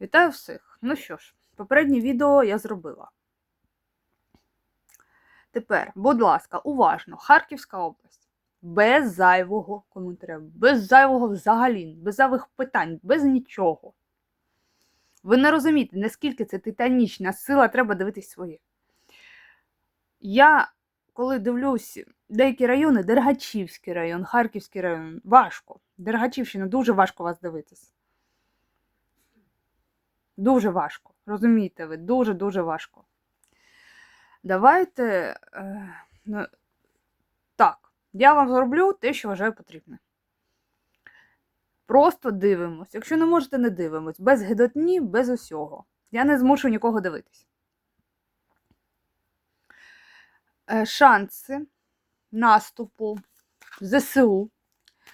Вітаю всіх! Ну що ж, попереднє відео я зробила. Тепер, будь ласка, уважно, Харківська область. Без зайвого коментаря, без зайвого взагалі, без зайвих питань, без нічого. Ви не розумієте, наскільки це титанічна сила, треба дивитись своє. Я, коли дивлюсь деякі райони, Дергачівський район, Харківський район, важко. Дергачівщина дуже важко вас дивитись. Дуже важко. Розумієте ви, дуже-дуже важко. Давайте. Е, ну, так, я вам зроблю те, що вважаю потрібне. Просто дивимось. Якщо не можете, не дивимось. Без гидотні, без усього. Я не змушу нікого дивитись. Е, шанси наступу ЗСУ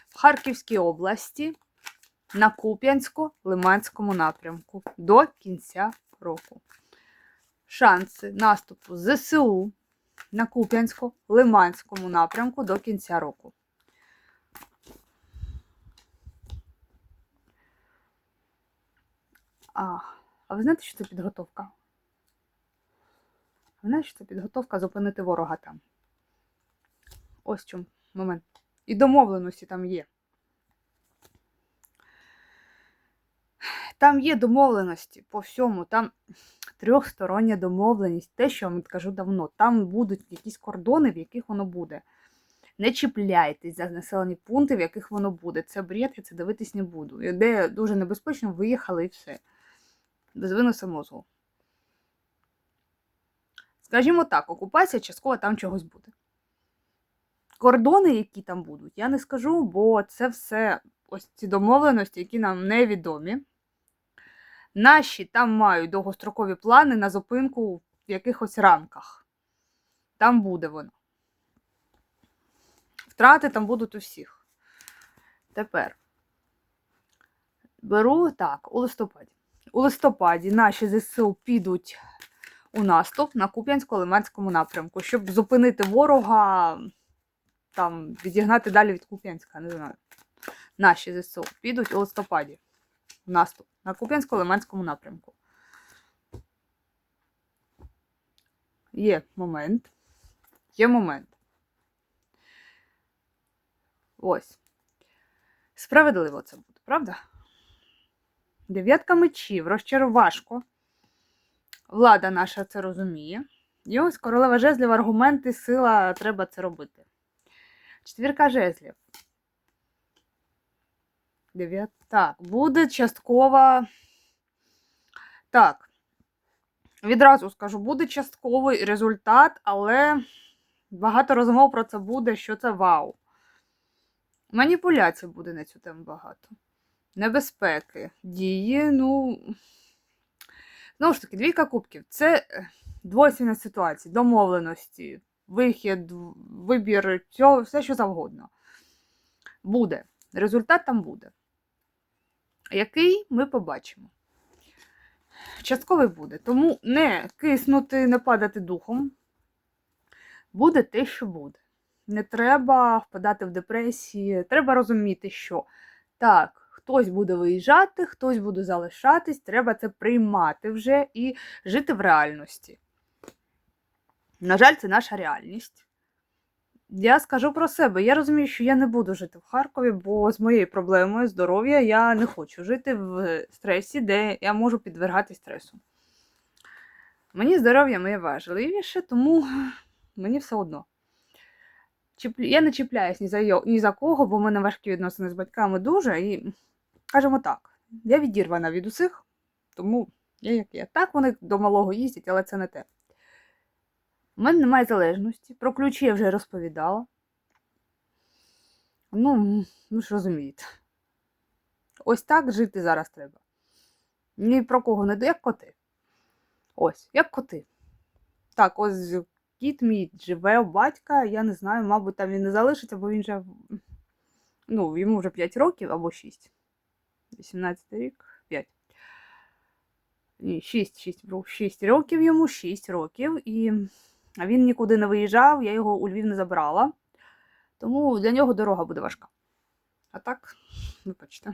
в Харківській області на Куп'янсько-Лиманському напрямку до кінця року. Шанси наступу ЗСУ на Куп'янсько-Лиманському напрямку до кінця року. А, а ви знаєте, що це підготовка? Ви знаєте, що це підготовка зупинити ворога там? Ось чому момент. І домовленості там є. Там є домовленості по всьому, там трьохстороння домовленість, те, що я вам кажу давно, там будуть якісь кордони, в яких воно буде. Не чіпляйтесь за населені пункти, в яких воно буде. Це бред, я це дивитись не буду. Де дуже небезпечно, виїхали і все. Без виносу мозгу. Скажімо так, окупація частково там чогось буде. Кордони, які там будуть, я не скажу, бо це все ось ці домовленості, які нам невідомі. Наші там мають довгострокові плани на зупинку в якихось рамках. Там буде воно. Втрати там будуть у всіх. Тепер беру так, у листопаді. У листопаді наші ЗСУ підуть у наступ на Куп'янсько-Лиманському напрямку, щоб зупинити ворога, там, відігнати далі від Куп'янська, не знаю. Наші ЗСУ підуть у листопаді в наступ на Куп'янсько-Лиманському напрямку. Є момент. Є момент. Ось. Справедливо це буде, правда? Дев'ятка мечів, розчарувашко. Влада наша це розуміє. І ось королева жезлів, аргументи, сила, треба це робити. Четвірка жезлів. Дев'ят. Так, буде часткова. Так. Відразу скажу, буде частковий результат, але багато розмов про це буде, що це вау. Маніпуляцій буде на цю тему багато. Небезпеки, дії, ну. Знову ж таки, двійка кубків це двойственна ситуація, домовленості, вихід, вибір, цього, все що завгодно. Буде. Результат там буде. Який ми побачимо. Частковий буде. Тому не киснути, не падати духом. Буде те, що буде. Не треба впадати в депресії. Треба розуміти, що так, хтось буде виїжджати, хтось буде залишатись, треба це приймати вже і жити в реальності. На жаль, це наша реальність. Я скажу про себе. Я розумію, що я не буду жити в Харкові, бо з моєю проблемою здоров'я я не хочу жити в стресі, де я можу підвергати стресу. Мені здоров'я моє важливіше, тому мені все одно. Я не чіпляюсь ні за ні за кого, бо в мене важкі відносини з батьками дуже. І, скажімо так, я відірвана від усіх, тому я як я. Так вони до малого їздять, але це не те. У мене немає залежності. Про ключі я вже розповідала. Ну, ви ж розумієте. Ось так жити зараз треба. Ні про кого не до, як коти. Ось, як коти. Так, ось кіт мій живе у батька, я не знаю, мабуть, там він не залишиться, бо він вже. Ну, йому вже 5 років або 6. 18 рік, 5. Ні, 6, 6, 6 років йому, 6 років. І він нікуди не виїжджав, я його у Львів не забрала. Тому для нього дорога буде важка. А так, вибачте.